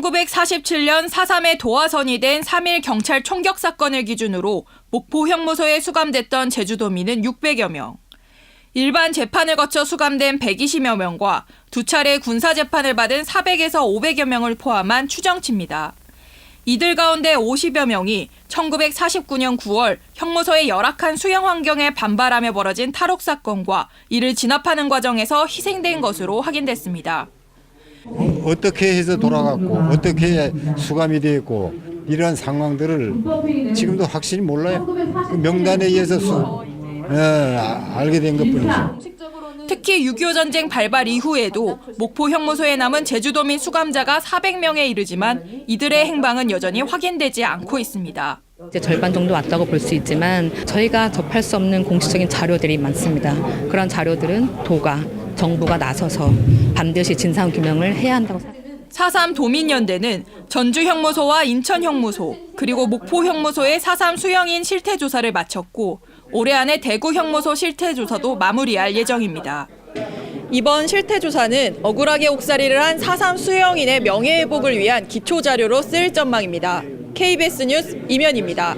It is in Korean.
1947년 4.3의 도화선이 된3.1 경찰 총격 사건을 기준으로 목포 형무소에 수감됐던 제주도민은 600여 명. 일반 재판을 거쳐 수감된 120여 명과 두 차례 군사 재판을 받은 400에서 500여 명을 포함한 추정치입니다. 이들 가운데 50여 명이 1949년 9월 형무소의 열악한 수용 환경에 반발하며 벌어진 탈옥 사건과 이를 진압하는 과정에서 희생된 것으로 확인됐습니다. 어, 어떻게 해서 돌아갔고 어떻게 수감이 되었고 이러한 상황들을 지금도 확실히 몰라요. 그 명단에 의해서 수, 예, 아, 알게 된 것뿐이죠. 특히 6.25 전쟁 발발 이후에도 목포 형무소에 남은 제주도민 수감자가 400명에 이르지만 이들의 행방은 여전히 확인되지 않고 있습니다. 이제 절반 정도 왔다고 볼 수 있지만 저희가 접할 수 없는 공식적인 자료들이 많습니다. 그런 자료들은 도가 정부가 나서서 반드시 진상 규명을 해야 한다고 생각합니다. 4.3 도민연대는 전주 형무소와 인천 형무소 그리고 목포 형무소의 4.3 수영인 실태 조사를 마쳤고 올해 안에 대구 형무소 실태 조사도 마무리할 예정입니다. 이번 실태 조사는 억울하게 옥살이를 한 4.3 수영인의 명예회복을 위한 기초 자료로 쓰일 전망입니다. KBS 뉴스 이면입니다.